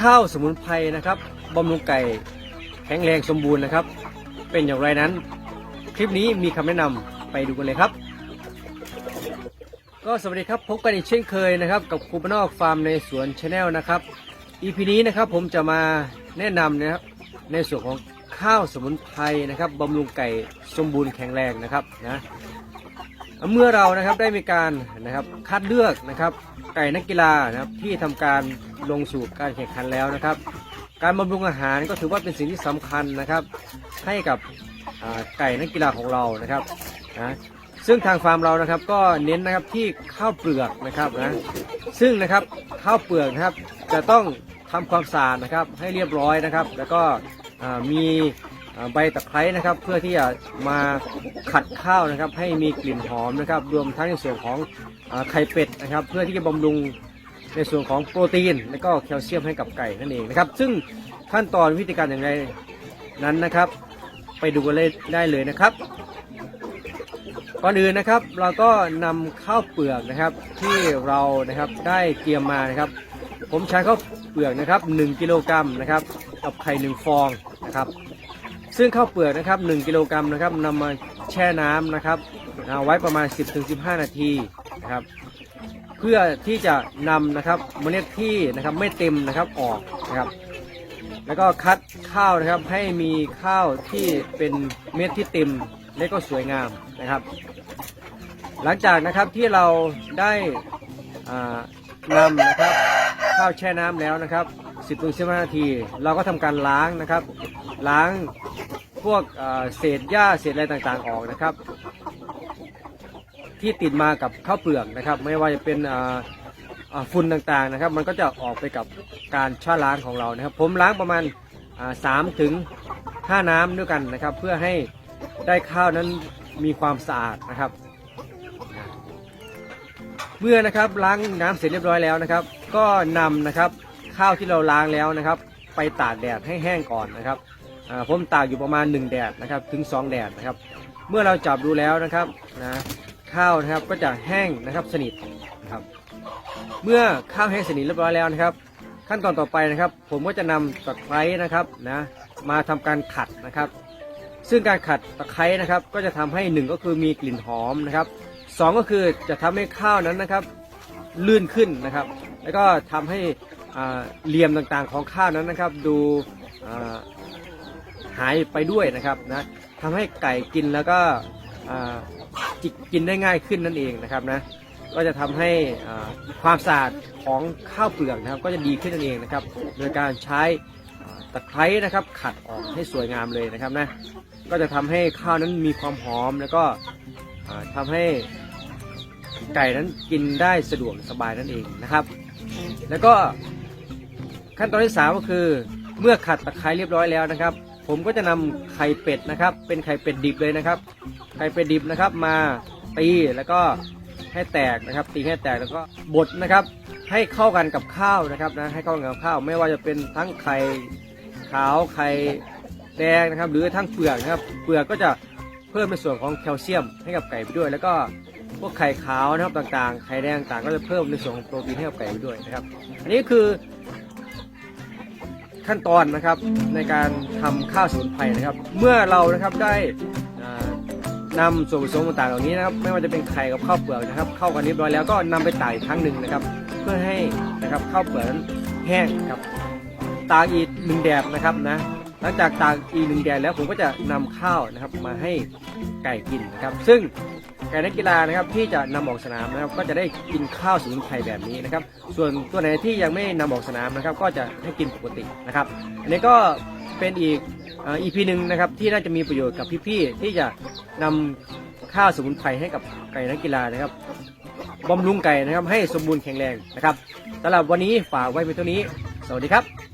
ข้าวสมุนไพรนะครับบำรุงไก่แข็งแรงสมบูรณ์นะครับ เป็นอย่างไรนั้น คลิปนี้มีคำแนะนำไปดูกันเลยครับ ก็สวัสดีครับพบกันอีกเช่นเคยนะครับกับครูปนอกฟาร์มในสวนชาแนลนะครับ EP นี้นะครับผมจะมาแนะนำนะครับในส่วนของข้าวสมุนไพรนะครับบำรุงไก่สมบูรณ์แข็งแรงนะครับนะ เมื่อเรานะครับได้มีการนะครับคัดเลือกนะครับไก่นักกีฬานะครับที่ทำการลงสู่การแข่งขันแล้วนะครับ การบำรุงอาหารก็ถือว่าเป็นสิ่งที่สำคัญนะครับให้กับไก่นักกีฬาของเรานะครับนะซึ่งทางฟาร์มเรานะครับก็เน้นนะครับที่ข้าวเปลือกนะครับนะซึ่งนะครับข้าวเปลือกนะครับจะต้องทำความสะอาดนะครับให้เรียบร้อยนะครับ แล้วก็มี ใบตะไคร้นะครับ เพื่อที่จะมาขัดข้าวนะครับ ให้มีกลิ่นหอมนะครับ รวมทั้งในส่วนของอไข่เป็ดนะครับ เพื่อที่จะบำรุงในส่วนของโปรตีน และก็แคลเซียมให้กับไก่นั่นเองนะครับ ซึ่งขั้นตอนวิธีการอย่างไรนั้นนะครับ ไปดูกันเลยได้เลยนะครับก่อนอื่นนะครับเราก็นำข้าวเปลือกนะครับที่เรานะครับได้เตรียมมานะครับ ผมใช้ข้าวเปลือกนะครับ1กิโลกรัมนะครับกับไข่1ฟองนะครับ ซึ่งข้าวเปลือกนะครับ1กิโลกรัมนะครับนำมาแช่น้ำนะครับเอาไว้ประมาณ 10-15 นาทีนะครับ เพื่อที่จะนำนะครับเมล็ดที่นะครับไม่เต็มนะครับออกนะครับ แล้วก็คัดข้าวนะครับให้มีข้าวที่เป็นเม็ดที่เต็มและก็สวยงามนะครับ หลังจากนะครับที่เราได้นำนะครับข้าวแช่น้ำแล้วนะครับ 10ถึง15นาที เราก็ทำการล้างนะครับ ล้างพวกเศษหญ้าเศษอะไรต่างๆออกนะครับ ที่ติดมากับข้าวเปลือกนะครับ ไม่ว่าจะเป็นฝุ่นต่างๆนะครับ มันก็จะออกไปกับการชาล้างของเรานะครับ ผมล้างประมาณสามถึงห้าน้ำด้วยกันนะครับ เพื่อให้ได้ข้าวนั้นมีความสะอาดนะครับ เมื่อนะครับล้างน้ำเสร็จเรียบร้อยแล้วนะครับ ก็นำนะครับ ข้าวที่เราล้างแล้วนะครับ ไปตากแดดให้แห้งก่อนนะครับผมตากอยู่ประมาณ 1 แดดนะครับถึง 2 แดดนะครับ เมื่อเราจับดูแล้วนะครับนะข้าวนะครับก็จะแห้งนะครับสนิทนะครับ เมื่อข้าวแห้งสนิทเรียบร้อยแล้วนะครับ ขั้นตอนต่อไปนะครับ ผมก็จะนำตะไคร้นะครับนะมาทำการขัดนะครับ ซึ่งการขัดตะไคร้นะครับก็จะทำให้หนึ่งก็คือมีกลิ่นหอมนะครับสองก็คือจะทำให้ข้าวนั้นนะครับลื่นขึ้นนะครับ แล้วก็ทำให้ เหลี่ยมต่างๆของข้าวนั้นนะครับ ดูหายไปด้วยนะครับนะทำให้ไก่กินแล้วก็จิกกินได้ง่ายขึ้นนั่นเองนะครับนะก็จะทำให้ความสะอาดของข้าวเปลือกนะครับ ก็จะดีขึ้นนั่นเองนะครับ โดยการใช้ตะไคร้นะครับ ขัดออกให้สวยงามเลยนะครับนะก็จะทำให้ข้าวนั้นมีความหอมแล้วก็อ่าทำให้ไก่นั้นกินได้สะดวกสบายนั่นเองนะครับ แล้วก็ ขั้นตอนที่สามก็คือ เมื่อขัดตะไคร้เรียบร้อยแล้วนะครับ ผมก็จะนำไข่เป็ดนะครับ เป็นไข่เป็ดดิบเลยนะครับ ไข่เป็ดดิบนะครับ มาตีแล้วก็ให้แตกนะครับ ตีให้แตกแล้วก็บดนะครับ ให้เข้ากันกับข้าวนะครับนะให้เข้ากันกับข้าว ไม่ว่าจะเป็นทั้งไข่ขาวไข่แดงนะครับ หรือทั้งเปลือกนะครับ เปลือกก็จะเพิ่มในส่วนของแคลเซียมให้กับไก่ไปด้วย แล้วก็พวกไข่ขาวนะครับต่างๆ ไข่แดงต่างก็จะเพิ่มในส่วนของโปรตีนให้กับไก่ไปด้วยนะครับ อันนี้คือ ขั้นตอนนะครับในการทำข้าวสมุนไพรนะครับ เมื่อเรานะครับได้อ่านำส่วนผสมต่างๆเหล่านี้นะครับไม่ว่าจะเป็นไข่กับข้าวเปลือกนะครับ เข้ากันเรียบร้อยแล้วก็นำไปตากอีกครั้งหนึ่งนะครับ เพื่อให้นะครับข้าวเปลือกนั้นแห้งครับตากอีกหนึ่งแดดนะครับนะหลังจากตากอีกหนึ่งแดดแล้วผมก็จะนำข้าวนะครับมาให้ไก่กินนะครับ ซึ่ง ไก่นักกีฬานะครับที่จะนำออกสนามนะครับก็จะได้กินข้าวสมุนไพรแบบนี้นะครับ ส่วนตัวไหนที่ยังไม่นำออกสนามนะครับ ก็จะให้กินปกตินะครับ อันนี้ก็เป็นอีกอีพีหนึ่งนะครับที่น่าจะมีประโยชน์กับพี่ๆที่จะนำข้าวสมุนไพรให้กับไก่นักกีฬานะครับบำรุงไก่นะครับให้สมบูรณ์แข็งแรงนะครับสำหรับวันนี้ฝากไว้เป็นเท่านี้ สวัสดีครับ